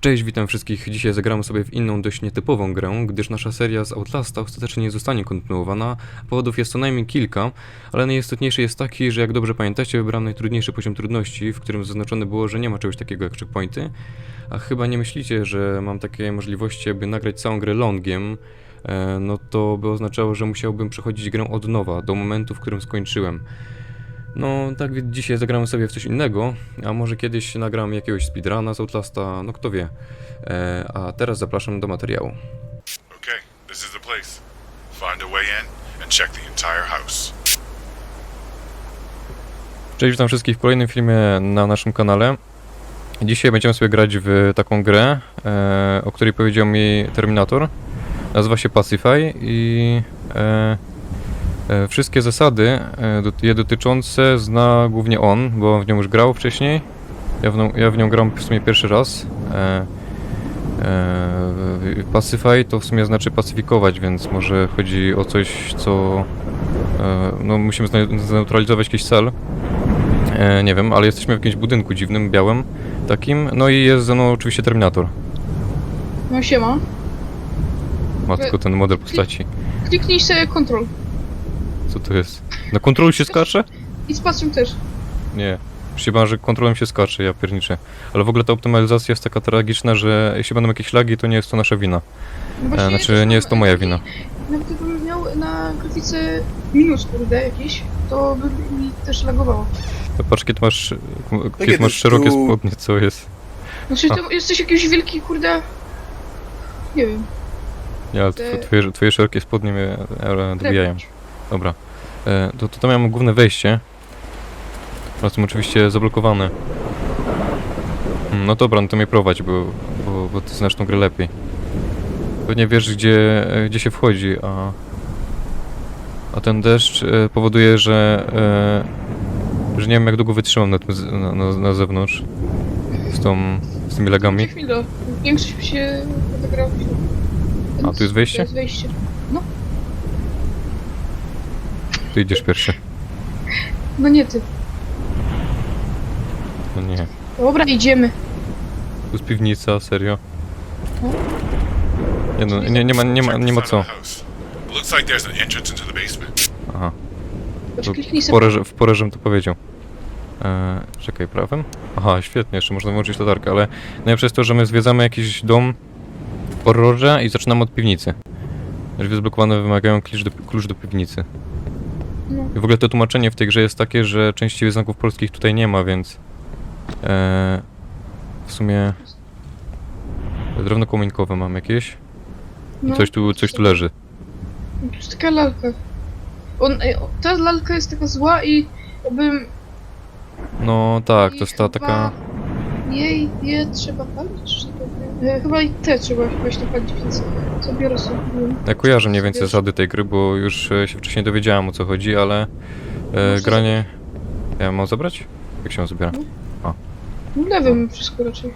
Cześć, witam wszystkich. Dzisiaj zagramy sobie w inną, dość nietypową grę, gdyż nasza seria z Outlasta ostatecznie nie zostanie kontynuowana. Powodów jest co najmniej kilka, ale najistotniejszy jest taki, że jak dobrze pamiętacie, wybrałem najtrudniejszy poziom trudności, w którym zaznaczone było, że nie ma czegoś takiego jak checkpointy. A chyba nie myślicie, że mam takie możliwości, aby nagrać całą grę longiem, e, no to by oznaczało, że musiałbym przechodzić grę od nowa, do momentu, w którym skończyłem. No, tak więc dzisiaj zagramy sobie w coś innego, a może kiedyś nagram jakiegoś speedruna z Outlasta, no kto wie. E, a teraz zapraszam do materiału. Okay, this is the place. Find a way in and check the entire house. Cześć, witam wszystkich w kolejnym filmie na naszym kanale. Dzisiaj będziemy sobie grać w taką grę, e, o której powiedział mi Terminator. Nazywa się Pacify i e, e, wszystkie zasady e, je dotyczące zna głównie on, bo w nią już grał wcześniej. Ja w nią, ja w nią gram w sumie pierwszy raz. E, e, Pacify to w sumie znaczy pacyfikować, więc może chodzi o coś, co e, no, musimy zne- zneutralizować jakiś cel. E, nie wiem, ale jesteśmy w jakimś budynku dziwnym, białym takim. No i jest ze mną oczywiście Terminator. No siema. Matko, ten model postaci. Kliknij sobie control. Co to jest? Na kontrolu się skacze? I z pasem też. Nie. Chyba, że kontrolem się skacze, ja pierniczę. Ale w ogóle ta optymalizacja jest taka tragiczna, że jeśli będą jakieś lagi, to nie jest to nasza wina. No E, znaczy, też nie mam- jest to moja wina. Nawet gdybym miał na grafice minus kurde jakiś, to by mi też lagowało. To patrz, kiedy masz, kiedy to masz szerokie spodnie, co jest? Znaczy, A. ty jesteś jakiś wielki kurde... Nie wiem. Nie, ale twoje, twoje szerokie spodnie mnie e, dobijają. Dobra. E, to, tam mamy główne wejście. Oraz tym oczywiście zablokowane. Mm, No dobra, no to mnie prowadź, bo, bo, bo ty znasz tą grę lepiej. Pewnie wiesz, gdzie, e, gdzie się wchodzi, a... A ten deszcz e, powoduje, że... E, że nie wiem, jak długo wytrzymam na, tym na, na, na zewnątrz. Z tą... z tymi lagami. Chwilę. Większość by się odegrała. A, tu jest wejście? To jest wejście. Ty idziesz pierwszy. No nie ty. No nie. Dobra, idziemy. Tu jest piwnica, serio. Nie, no, nie, nie ma, nie ma, nie ma co. of the house. It looks like there's an entrance into the basement. Aha, to kliknij w sobie. porę, że- w porę, żem to powiedział. Eee, czekaj, prawym? Aha, świetnie, jeszcze można włączyć latarkę, ale najlepsze jest to, że my zwiedzamy jakiś dom w horrorze i zaczynamy od piwnicy. Drzwi zblokowane wymagają klucz do, klucz do piwnicy. No. I w ogóle to tłumaczenie w tej grze jest takie, że części znaków polskich tutaj nie ma, więc... Eee, w sumie... Drewno kominkowe mam jakieś. I No. coś tu, coś tu leży. To jest taka lalka. On, ej, o, ta lalka jest taka zła i jakbym No tak, to jest ta taka... Jej, je trzeba palić? Czy to- e, Chyba i te trzeba właśnie palić, więc co biorę sobie. Ja kojarzę mniej więcej zasady tej gry, bo już e, się wcześniej dowiedziałem o co chodzi, ale e, granie... Ja mam zabrać? Jak się ją zabiera? No lewym wszystko raczej.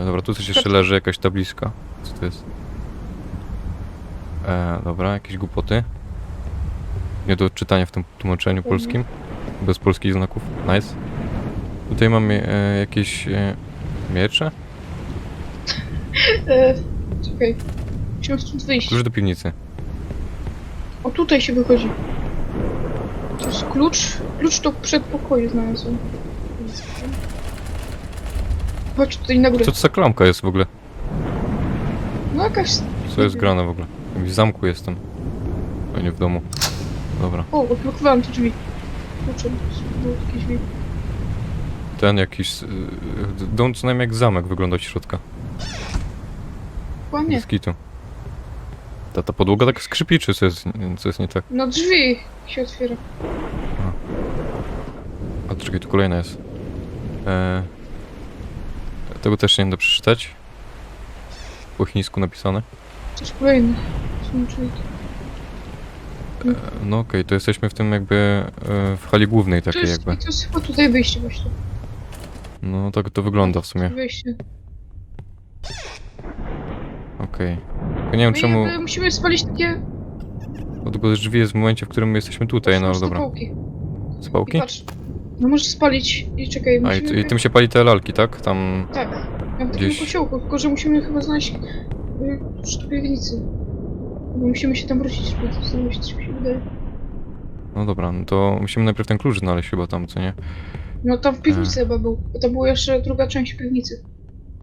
E, dobra, tu coś jeszcze leży, jakaś tabliczka. Co to jest? E, dobra, jakieś głupoty. Nie do odczytania w tym tłumaczeniu Mhm. polskim. Bez polskich znaków. Nice. Tutaj mamy e, jakieś e, miecze. E, czekaj. Musimy stąd wyjść. Klucz do piwnicy. O tutaj się wychodzi. To jest klucz. Klucz do przedpokoju znalazłem. Chodź tutaj na górę. Co to za klamka jest w ogóle? No jakaś... Co jest grane w ogóle? W jakimś zamku jestem. A nie w domu. Dobra. O, odblokowałem te drzwi. Kluczem. Jakieś drzwi. Ten jakiś... y, Dom co najmniej jak zamek wygląda od środka. Chyba nie. Z kitu. Ta, ta podłoga tak skrzypi, czy co jest, co jest nie tak? No drzwi się otwiera. A czekaj, tu kolejna jest. E, tego też nie będę przeczytać. Po chińsku napisane. Coś kolejne. Są drzwi. E, no okej, to jesteśmy w tym jakby... E, w hali głównej To takiej jest, jakby. to jest chyba tutaj wyjście właśnie. No tak to wygląda w sumie. Wyjście. Okej. Tylko nie wiem i czemu... jakby musimy spalić takie... Od drzwi jest w momencie, w którym my jesteśmy tutaj, no ale dobra. Zapałki. Z I pałki? patrz. No możesz spalić i czekaj, A i, musimy... i tym się pali te lalki, tak? Tam... Tak. Na Na takim Gdzieś- posiołku, tylko że musimy chyba znaleźć y, do piwnicy. Bo musimy się tam wrócić, żeby to znaleźć, coś mi się wydaje. No dobra, no to musimy najpierw ten klucz znaleźć chyba tam, co nie? No tam w piwnicy E. chyba był. Bo to była jeszcze druga część piwnicy.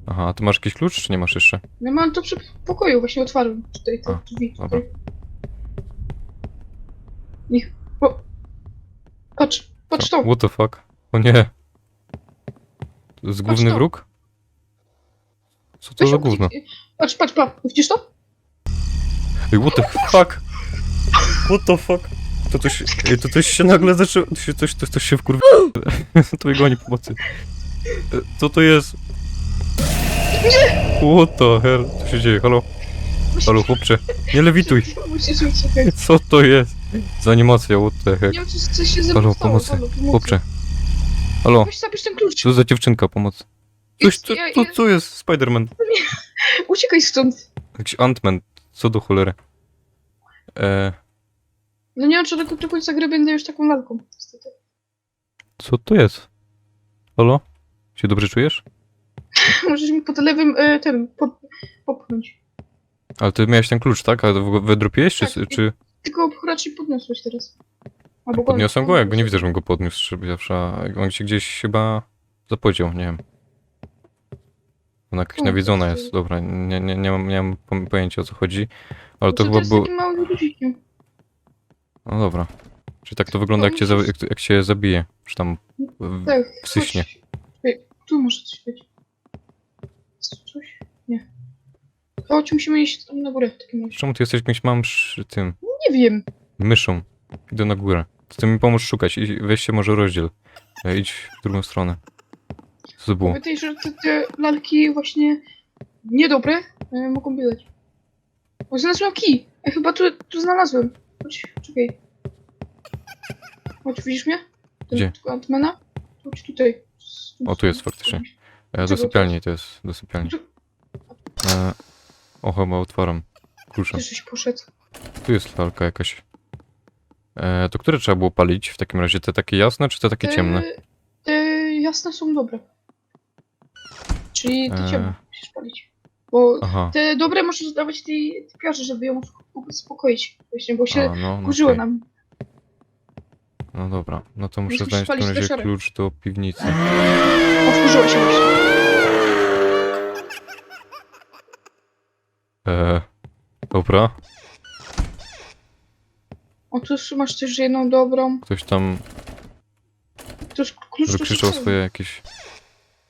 Aha, a ty masz jakiś klucz, czy nie masz jeszcze? No mam to przy pokoju, właśnie otwarłem. Tutaj te A, drzwi. dobra. Tutaj. Niech. O. Patrz, patrz to. What the fuck? O nie. To jest główny to. wróg? Co to Weź za oknij. gówno? Patrz, patrz, patrz. Widzisz to? Ej, what the fuck? What the fuck? To coś, ej, to coś się nagle zaczęło, to się, coś, to, to się wkurwa. to jego nie pomocy. E, Co to jest? What the hell? Co się dzieje? Halo? Halo, chłopcze. Nie lewituj. Musisz uciekać. Co to jest? Za animacja, what the heck? Nie wiem, czy coś się Halo, pomocy. Halo, pomocy. Chłopcze. Halo, Weź ten klucz. co za dziewczynka, pomoc? Coś, Jest- co, ja- co, ja- co jest Spider-Man? Uciekaj stąd. Jakiś Ant-Man, co do cholery? E, No nie wiem, czy do, do końca gry będę już taką lalką. Niestety. co to jest? Halo? Się dobrze czujesz? Możesz mi pod lewym e, tym pod, popchnąć. Ale ty miałeś ten klucz, tak? Ale go wydropiłeś, czy, Tak. czy... Tylko raczej podniosłeś teraz. Albo Podniosłem go? Ja go nie widzę, żebym go podniósł, żeby zawsze... On się gdzieś chyba zapodział, nie wiem. Ona jakaś nawiedzona to- jest, dobra, nie, nie, nie, mam, nie mam pom- pojęcia o co chodzi. Ale to Co chyba jest był... takim małym ludzikiem. No dobra. Czyli tak to wygląda, jak cię, za... jak, jak cię zabije. Czy tam... w- Tak, Wsyśnie. chodź. Ej, tu może coś być. Coś? Nie. Chodź, musimy iść tam na górę w takim razie. Czemu ty jesteś jakimś małym sz... tym... Nie wiem. myszą? Idę na górę. To ty mi pomóż szukać i weź się może rozdziel. E, Idź w drugą stronę. Co to było? Pamiętaj, że te, te lalki właśnie niedobre e, mogą biegać. O, znalazłem kij. Ja chyba tu, tu znalazłem. Chodź, czekaj. Chodź, widzisz mnie? Ten, Gdzie? Tego Antmana? Chodź tutaj. O, tu jest faktycznie. E, do Czego sypialni to jest, do sypialni. Tu E, o, chyba otwaram. Kluczem. też żeś poszedł. Tu jest lalka jakaś. E, to które trzeba było palić w takim razie? Te takie jasne, czy te takie ciemne? Te, jasne są dobre. Czyli te E. ciemne musisz palić. Bo Aha. te dobre możesz dawać tej typiarze, żeby ją uspokoić. Właśnie, bo się A, no, no, kurzyło okej. nam. no dobra, no to muszę Musisz znaleźć w takim palić te razie szare. klucz do piwnicy. O, wkurzyła się właśnie. E, dobra, O, tu masz też jedną dobrą. ktoś tam To jest klucz do wykrzyczał swoje jakieś...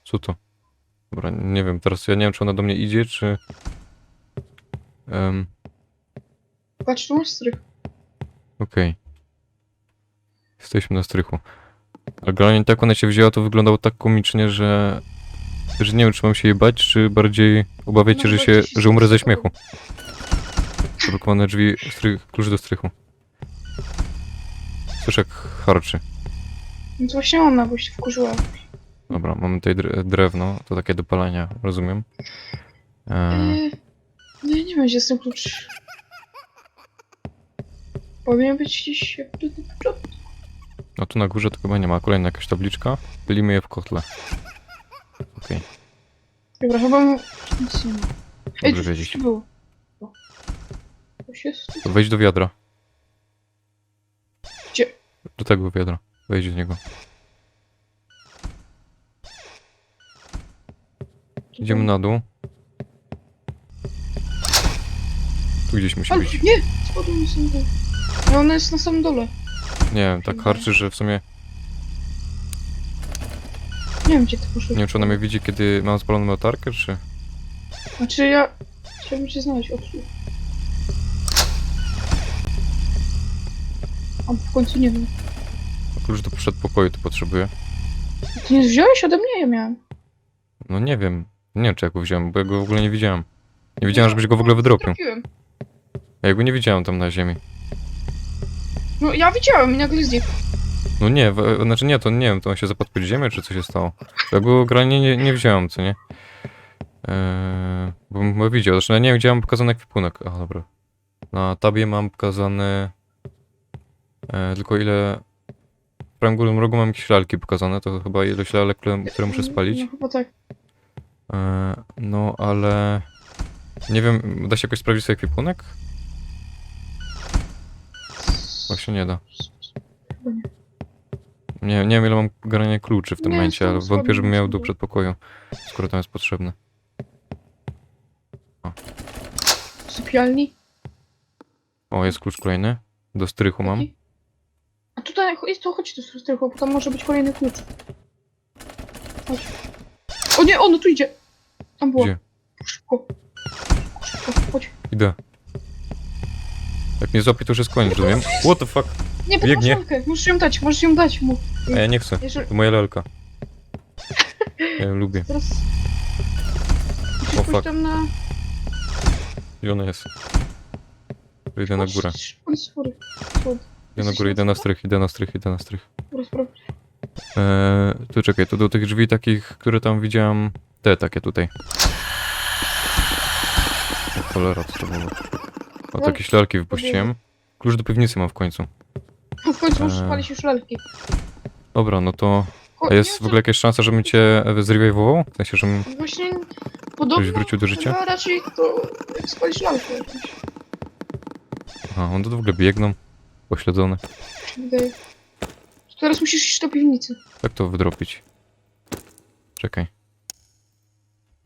Co to? Dobra, nie wiem, teraz ja nie wiem, czy ona do mnie idzie, czy... Em, Patrz, tu masz strych. Okej. Jesteśmy na strychu. Ale generalnie tak ona się wzięła, to wyglądało tak komicznie, że... Że nie wiem, czy mam się jej bać, czy bardziej obawiać się, No, że, bardziej się, że umrę ze śmiechu. Zablokowane drzwi, strych, klucz do strychu. Słyszę jak harczy. No to właśnie ona, bo się wkurzyła. Dobra, mamy tutaj dre- drewno, to takie do palenia, rozumiem. Eee, no ja nie wiem, gdzie jest ten klucz. Powinien być gdzieś no tu na górze to chyba nie ma. Kolejna jakaś tabliczka. Pylimy je w kotle. Okej, Dobra, chyba mu... nic nie ma. Ej, dobrze tu wiedzieć. coś było. O. Coś jest? To wejdź do wiadra. Gdzie? Do tego wiadra. Wejdź do niego. Idziemy na dół. Tu gdzieś musi Ale być. nie! Spadł mi dół. No ona jest na samym dole. Nie wiem, tak harczy, że w sumie Nie wiem, gdzie to poszło. nie wiem, czy ona mnie widzi, kiedy mam spaloną latarkę, czy... Znaczy ja... Chciałbym cię znaleźć. O, tu. A w końcu nie wiem. Klucz do przedpokoju tu potrzebuję. Ty nie wziąłeś ode mnie? Ja miałem. No nie wiem. Nie wiem, czy ja go wziąłem, bo ja go w ogóle nie widziałem. Nie widziałem, żebyś go w ogóle wydropił. Trafiłem. Ja go nie widziałem tam na ziemi. No ja widziałem i nagle znikł. No nie, w, znaczy nie, to nie wiem, to on się zapadł pod ziemię, czy co się stało. Ja go granie nie, nie wziąłem, co nie? Eee, bo bym chyba widział, zresztą ja nie wiem, gdzie mam pokazany ekwipunek. Aha, dobra. Na tabie mam pokazane... E, tylko ile... W prawym górnym rogu mam jakieś lalki pokazane, to chyba ilość lalek, które, które muszę spalić. No chyba tak. E, no, ale... Nie wiem, da się jakoś sprawdzić sobie ekwipunek? Właśnie nie da. Nie. Nie, wiem ile mam grania kluczy w tym Nie, momencie, ale wątpię, żebym miał do przedpokoju, skoro tam jest potrzebny. Sypialni. O, jest klucz kolejny. Do strychu mam. Taki. A tutaj, jest to, chodź tu z bo tam może być kolejny klucz. Chodź. O nie, ono tu idzie. Tam było. Gdzie? Szybko. Szybko, chodź. Idę. Jak mnie złapie, to już jest koniec, rozumiem? What the fuck? Nie, bo Biegnie. masz lalkę. Możesz ją dać, możesz ją dać mu. A ja nie chcę. Jeżeli... To moja lalka. Ja ją lubię. Teraz... Musisz O, pójść fuck. tam na... Gdzie ona jest? Idę na górę. Idę na górę, idę na strych, idę na strych, idę na strych. Dobra, sprawdź. Eee, tu czekaj, to do tych drzwi takich, które tam widziałem. Te takie tutaj. O, cholera, co to było? O, No, takie lalki wypuściłem. Klucz do piwnicy mam w końcu. W końcu możesz Eee. palić już lalki. Dobra, no to... Ko- A jest nie, w ogóle jakaś szansa, żebym cię e, zrewajwował? W sensie, żebym... to Właśnie... Podobno... wrócił do życia? chyba raczej to... Jak spalić lalkę jakąś. Aha, on to w ogóle biegną. Się Wydaje. Teraz musisz iść do piwnicy. Jak to wydropić? Czekaj.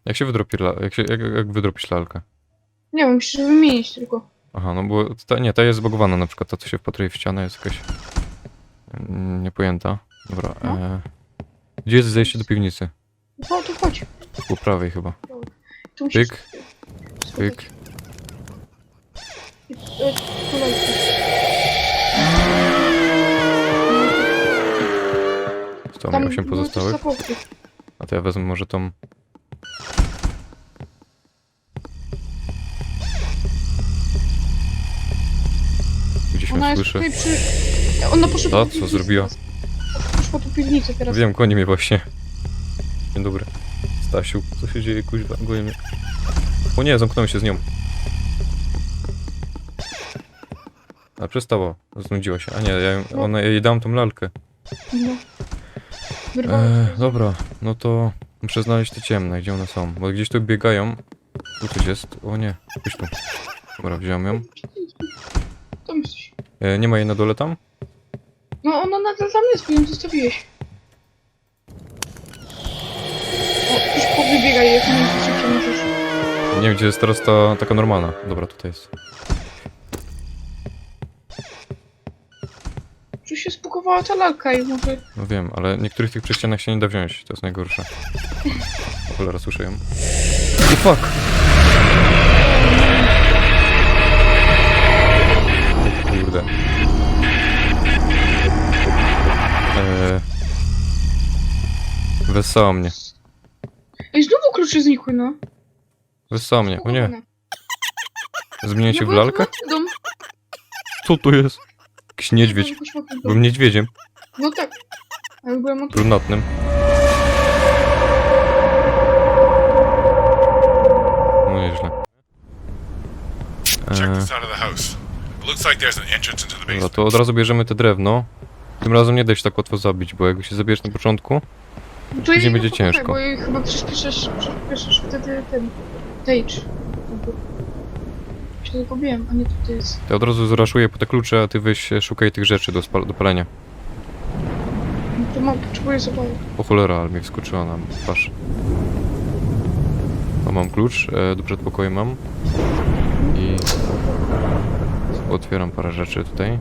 Jak się wydropi la... jak, się... jak, jak wydropić lalkę? Nie wiem, musisz wymienić tylko. Aha, no bo ta, nie, ta jest zbagowana na przykład, ta co się wpatruje w ścianę jest jakaś mm, niepojęta. Dobra, No. e... Gdzie jest zejście do piwnicy? No to chodź. Po prawej chyba. Tu musisz... Pyk, pyk. E, Tam mi 8 było też pozostałych. A to ja wezmę może tą... Gdzieś Ona jest słyszy. tutaj przy... Ona poszła Co? po Co piwnicy zrobiła? teraz. Poszła po piwnicę teraz. Wiem, goni mnie właśnie. Dzień dobry. Stasiu, co się dzieje, kuźwa? Goni mnie. O nie, zamknąłem się z nią. A przestała, znudziła się. A nie, ja, ją- ona, ja jej dam tą lalkę. No. Wyrwała się. dobra, no to muszę znaleźć te ciemne, gdzie one są. Bo gdzieś tu biegają. Tu coś jest. O nie, chodź tu. Dobra, wziąłem ją. Tam jesteś. E, nie ma jej na dole tam? No ona nadal tam jest, bo ją zostawiłeś. O, już powybiegaj, jak nie szybciej możesz. Nie wiem, gdzie jest teraz ta taka normalna. Dobra, tutaj jest. Czy się spukowała ta lalka i może... No wiem, ale niektórych tych prześcianach się nie da wziąć, to jest najgorsze. O Cholera, słyszę ją. Oh fuck! Kurde. Eee... Wessała mnie. Ej, znowu klucze znikły, no. Wessała mnie. O nie, zmienię się w lalkę? dom. Co tu jest? Jakiś niedźwiedź. Byłem niedźwiedziem. No tak. Ale byłem od... brunatnym. No nieźle. Check Eee, this out of the house. Looks like there's an entrance into the dobra, basement. to od razu bierzemy te drewno. Tym razem nie da się tak łatwo zabić, bo jak się zabierz na początku, To Później będzie ciężko. Bo jej chyba przyspieszysz, przyspieszysz wtedy ten... Stage. Się tylko wiem, a nie tutaj jest. to ja od razu zraszuję po te klucze, a ty weź e, szukaj tych rzeczy do, spal- do palenia. No To mam, potrzebuję zapałek. O cholera, ale mi wskoczyła na twarz. O, mam klucz, e, do przedpokoju mam. I... Otwieram parę rzeczy tutaj.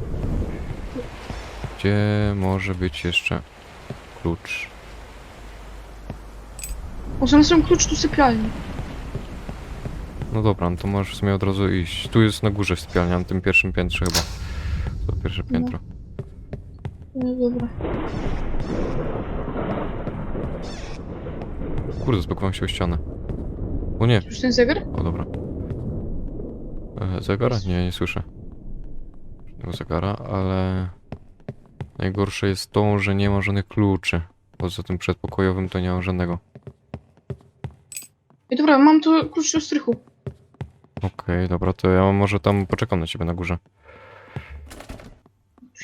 Gdzie może być jeszcze klucz? O, znalazłem klucz tu sypialni. No dobra, no to możesz w sumie od razu iść. Tu jest na górze sypialnia, na tym pierwszym piętrze chyba. To pierwsze piętro. No dobra. Kurde, zblokowałem się o ścianę. O nie, Już ten zegar? o dobra. E, zegar? Nie, nie słyszę. Żadnego zegara, ale... Najgorsze jest to, że nie ma żadnych kluczy. Poza tym przedpokojowym to nie mam żadnego. Ej, dobra, mam tu klucz do strychu. Okej, dobra, to ja może tam poczekam na ciebie na górze.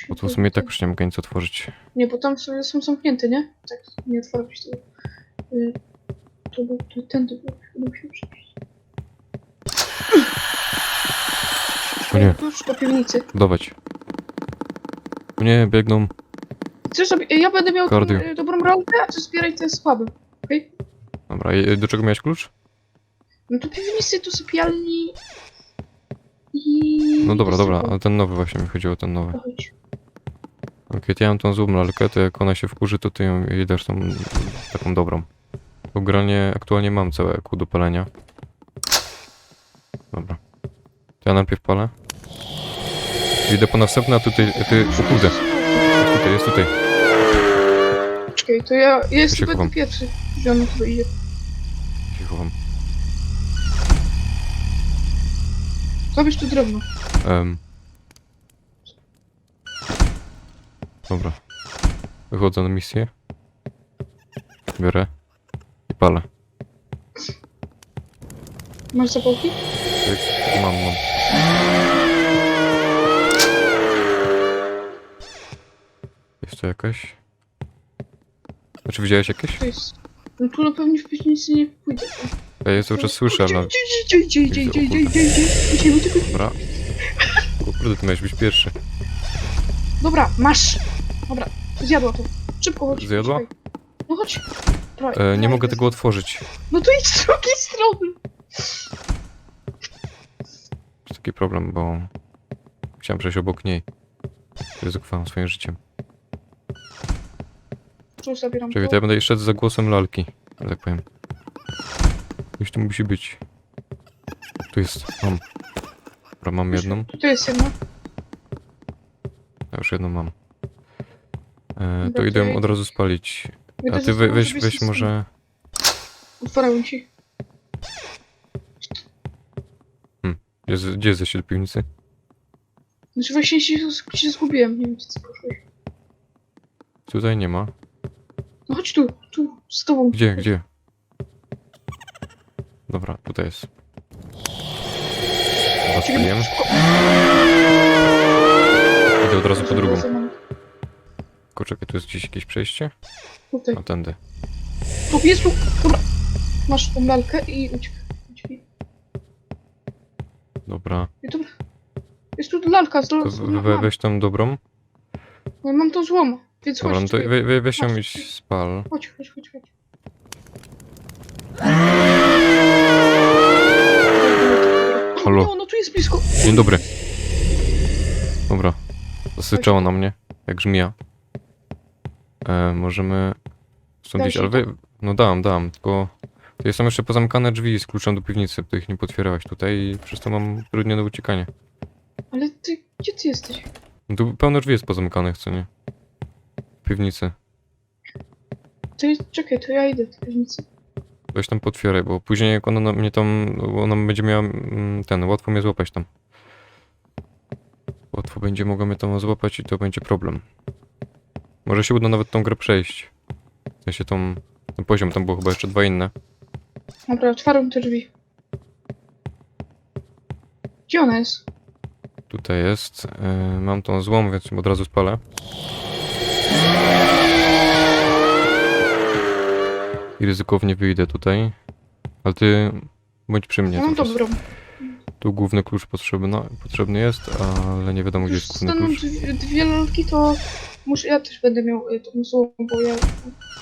Bo tu w sumie tak już nie mogę nic otworzyć. Nie, bo tam sobie są zamknięte, nie? Tak, nie otworzyć tego. Y, to był, to ten to był, chyba musiał przyjść. O nie. Tu już po piwnicy. Dawać. Nie, biegną. Chcesz ja będę miał tą, Kardio. e, dobrą rolkę, a ty zbieraj te słabe. Okej? Dobra, i do czego miałeś klucz? No to piwnicy, to sypialni i... No dobra, dobra, ale ten nowy właśnie mi chodziło, ten nowy. Chodź. Okej, to ja mam tą złą lalkę, to jak ona się wkurzy, to ty ją jej dasz tą taką dobrą. Bo granie aktualnie mam całe kół do palenia. Dobra. To ja najpierw palę. Idę po następne, a tutaj, ty, o kurde, tutaj, jest tutaj. Czekaj, to ja, ja jestem się będę chowam. pierwszy. Gdzie on tu idzie? Się chowam. Zabierz tu drewno. Em. Dobra. Wychodzę na misję. Biorę. I palę. Masz zapałki? Tyk. Mam, mam. Jest tu jakaś? Znaczy widziałeś jakieś? To jest... No tu na pewno w piwnicy nie pójdę. Ja je cały czas słyszę, ale... Idzie, idzie, idzie, idzie, idzie, idzie, idzie, idzie, idzie, idzie, idzie. Dobra. Kurde, ty miałeś być pierwszy. Dobra, masz. Dobra, zjadła to. Szybko chodź. Zjadła? czekaj. No chodź. Dawaj, E, nie mogę tego otworzyć. No to idź z drugiej strony. Jest taki problem, bo... Chciałem przejść obok niej. Ryzykowałem swoim życiem. Tu zabieram Czekaj, to ja będę jeszcze za głosem lalki, że tak powiem. Gdzieś tu musi być. Tu jest, mam. Dobra, mam jedną. Tu jest jedna. Ja już jedną mam. E, to Dobra, idę ją od razu spalić. A ty we, weź, weź może... Otwarłem ci. Gdzie, jest- gdzie jest zasięg piwnicy? Znaczy właśnie się, się zgubiłem. Nie wiem, gdzie ty poszłeś. Tutaj nie ma. No chodź tu, tu, z tobą. Gdzie, gdzie? Dobra, tutaj jest. Szybko. Idę od razu po drugą. Czekaj, tu jest gdzieś jakieś przejście? Tutaj. A tędy. Tu, jest tu. Dobra. Masz tą lalkę i uciek. uciekaj. Dobra. I dobra. Jest tu lalka z To z- we, weź tą dobrą. No, mam tą złom, więc Dobra, no chodź. to czekaj. we, we, weź ją Chodź. spal. Chodź, chodź, chodź, chodź. Halo. No, no tu jest blisko. Dzień dobry. Dobra. Zasyczało na mnie, jak żmija. E, możemy iść, ale wy... No dam, dam, tylko... To są jeszcze pozamykane drzwi z kluczem do piwnicy, bo ich nie potwierałaś tutaj i przez to mam utrudnione uciekanie. Ale ty, gdzie ty jesteś? No tu pełno drzwi jest pozamykanych, co nie? Piwnicy. Czekaj, to ja idę do piwnicy. Weź tam potwieraj, bo później jak ona na mnie tam... Ona będzie miała mm, ten, łatwo mnie złapać tam. Łatwo będzie mogła mnie tam złapać i to będzie problem. Może się uda nawet tą grę przejść. W sensie tą... Ten poziom, tam było chyba jeszcze dwa inne. Dobra, otwarłem te drzwi. Gdzie ona jest? Tutaj jest. Yy, mam tą złą, więc ją od razu spalę. I ryzykownie wyjdę tutaj. Ale ty bądź przy mnie. Mam dobrą. Tu główny klucz potrzebny, potrzebny jest, ale nie wiadomo gdzie jest główny staną klucz. dwie, dwie lalki, to muszę, ja też będę miał y, tą złą, bo ja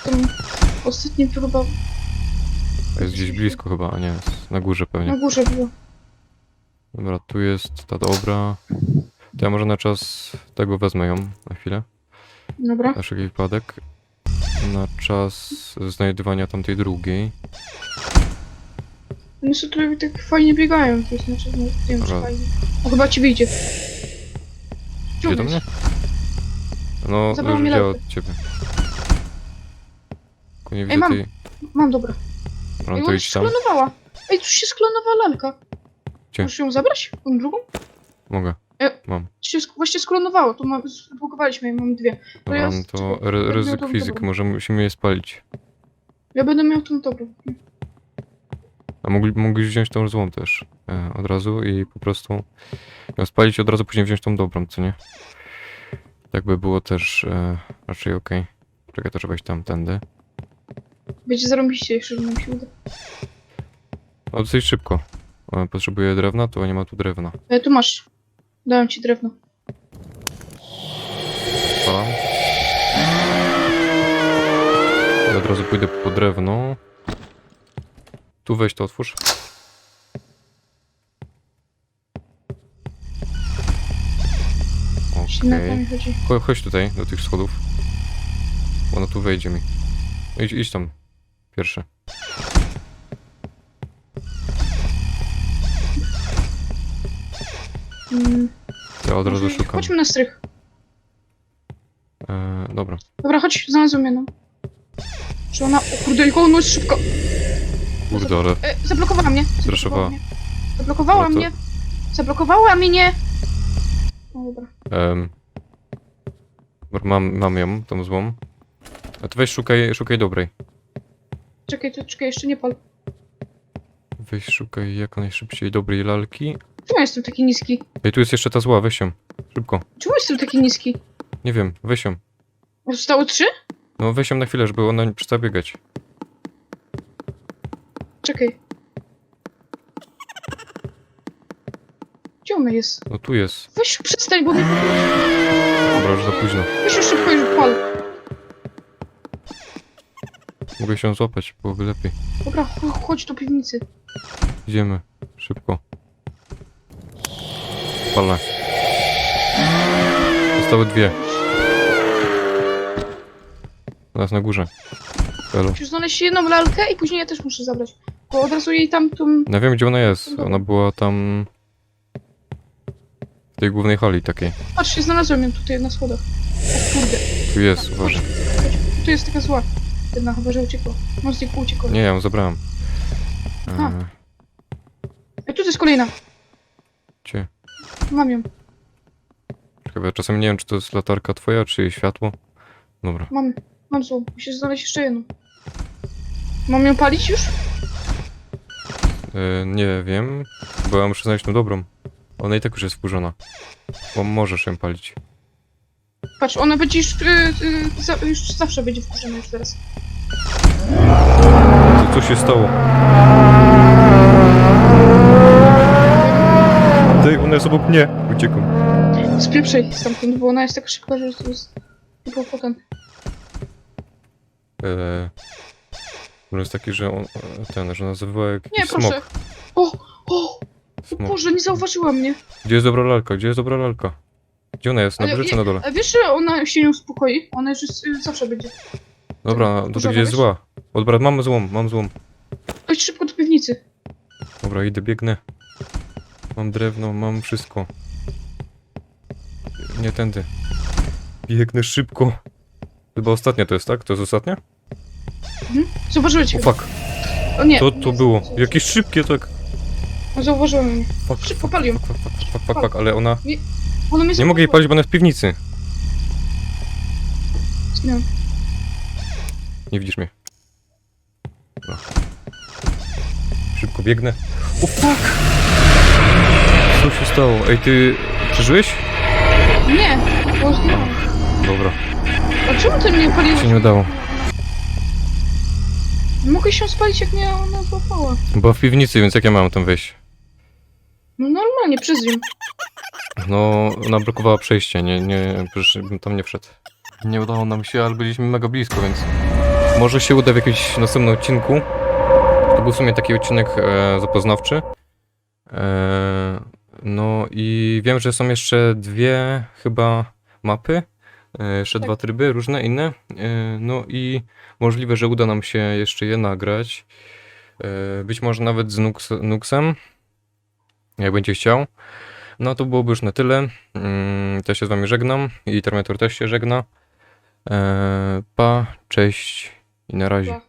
tym ostatnim to chyba A Jest gdzieś blisko chyba, a nie, jest na górze na pewnie. górze było. Dobra, tu jest ta dobra. To ja może na czas tego wezmę ją na chwilę. Dobra. Na wszelki wypadek. Na czas znajdywania tamtej drugiej. One sobie tutaj tak fajnie biegają, to znaczy, no, nie wiem, czy Dobra. fajnie. O, chyba ci wyjdzie. Gdzie do mnie? No, Zabrała już mi widziała lalkę. od ciebie. Tylko nie Ej, widzę mam. tej... Mam, dobra. Ej, to ona idź się tam. sklonowała. Ej, tu się sklonowała lalka. Gdzie? Możesz ją zabrać? Tą drugą? Mogę. E, Mam. Się sk- właśnie sklonowało, to mam, zbugowaliśmy mam dwie. To ja no z- to czekaj, ry będę ryzyk tą fizyk, dobrą. może musimy je spalić. Ja będę miał tą dobrą. A mogli, mogli wziąć tą złą też e, od razu i po prostu ją spalić i od razu później wziąć tą dobrą, co nie? Tak by było też e, raczej okej. Czekaj, to trzeba iść tamtędy. Będzie zarąbiście, jeszcze że nam się uda. O, dosyć szybko. E, Potrzebuję drewna, to nie ma tu drewna. E, tu masz. Dałem ci drewno. Palam. Ja od razu pójdę po drewno. Tu weź to otwórz. Okej. chodzi. Cho- Chodź tutaj, do tych schodów. Ona tu wejdzie mi. Idź, idź tam. Pierwszy. Ja od razu szukam. Chodźmy na strych. E, dobra. Dobra, chodź, znalazłem jedną. Czy ona... O kurde, ona jest szybko. Kurde, ale... E, zablokowała mnie. Mnie. Zablokowała No to- mnie. Zablokowała mnie. No dobra. em, dobra, mam, mam ją, tą złą. A to weź szukaj, szukaj dobrej. Czekaj, to, czekaj, jeszcze nie pal. Weź szukaj jak najszybciej dobrej lalki. Czemu jestem taki niski? Ej, tu jest jeszcze ta zła, weź ją. Szybko. Czemu jestem taki niski? Nie wiem, weź ją. Zostało trzy? No weź ją na chwilę, żeby ona nie przestała biegać. Czekaj. Gdzie ona jest? No tu jest. Weź przestań, bo mnie... Dobra, już za późno. Weź już szybko już pal. Mogę się złapać, byłoby lepiej. Dobra, ch- chodź do piwnicy. Idziemy. Szybko. Palę. Zostały dwie. Teraz na górze. Elo. Musisz znaleźć jedną lalkę i później ja też muszę zabrać. Bo od razu jej tam tą... Ja wiem gdzie ona jest. Ona była tam... W tej głównej hali takiej. Patrzcie, znalazłem ją tutaj na schodach. O kurde. Tu jest, uważaj. Tu jest taka zła. Jedna chyba, że uciekła. Niej uciekła. Nie, ja ją zabrałem. Aha. Eee, A tu jest kolejna. gdzie? Mam ją. Czekaj, bo ja czasem nie wiem czy to jest latarka twoja, czy jej światło. Dobra. Mam. Mam złą. Musisz znaleźć jeszcze jedną. Mam ją palić już? E, nie wiem, bo ja muszę znaleźć tą dobrą. Ona i tak już jest wkurzona. Bo możesz ją palić. Patrz, ona będzie już, y, y, za, już zawsze będzie wkurzona już teraz. Co, co się stało? Ona jest obok mnie. Uciekam. Spieprzej stamtąd, bo ona jest taka szybka, że to jest... Typu potem. Eee, problem jest taki, że on, e, ten, że nazywa jakiś Nie, proszę. smok. O! O! smok. Boże, nie zauważyła mnie. Gdzie jest dobra lalka? Gdzie jest dobra lalka? Gdzie ona jest? Na Ale górze czy na dole? A wiesz, że ona się nie uspokoi? Ona już jest, y, zawsze będzie. Dobra, to gdzie jest zła? Dobra, mam złą, mam złą. Chodź szybko do piwnicy. Dobra, idę, biegnę. Mam drewno, mam wszystko. Nie tędy. Biegnę szybko. Chyba ostatnia to jest, tak? To jest ostatnia? Zauważyła cię. O fuck, O nie. to to było. Jakieś szybkie tak. No, Zauważyła mnie. Fuck, Szybko pal ją. fuck, fuck, fuck, fuck, fuck, fuck, ale ona... Ona mnie Nie mogę jej palić, bo ona jest w piwnicy. Nie. Nie widzisz mnie. Dobra. Szybko biegnę. O fuck! Co się stało? Ej, ty przeżyłeś? Nie, bo zginęłam. Dobra, A czemu ty mnie paliłeś? się nie udało. Mogę się spalić, jak mnie ona złapała. Była w piwnicy, więc jak ja mam tam wejść? No normalnie, przez nią. No, ona blokowała przejście, nie, nie, przecież bym tam nie wszedł. Nie udało nam się, ale byliśmy mega blisko, więc może się uda w jakimś następnym odcinku. To był w sumie taki odcinek e, zapoznawczy. E, no i wiem, że są jeszcze dwie chyba mapy, e, jeszcze Tak. dwa tryby różne, inne. E, no i możliwe, że uda nam się jeszcze je nagrać. E, być może nawet z Nux, Nuxem, jak będzie chciał. No to byłoby już na tyle. Mm, Ja się z wami żegnam i Terminator też się żegna. Pa, cześć i na razie.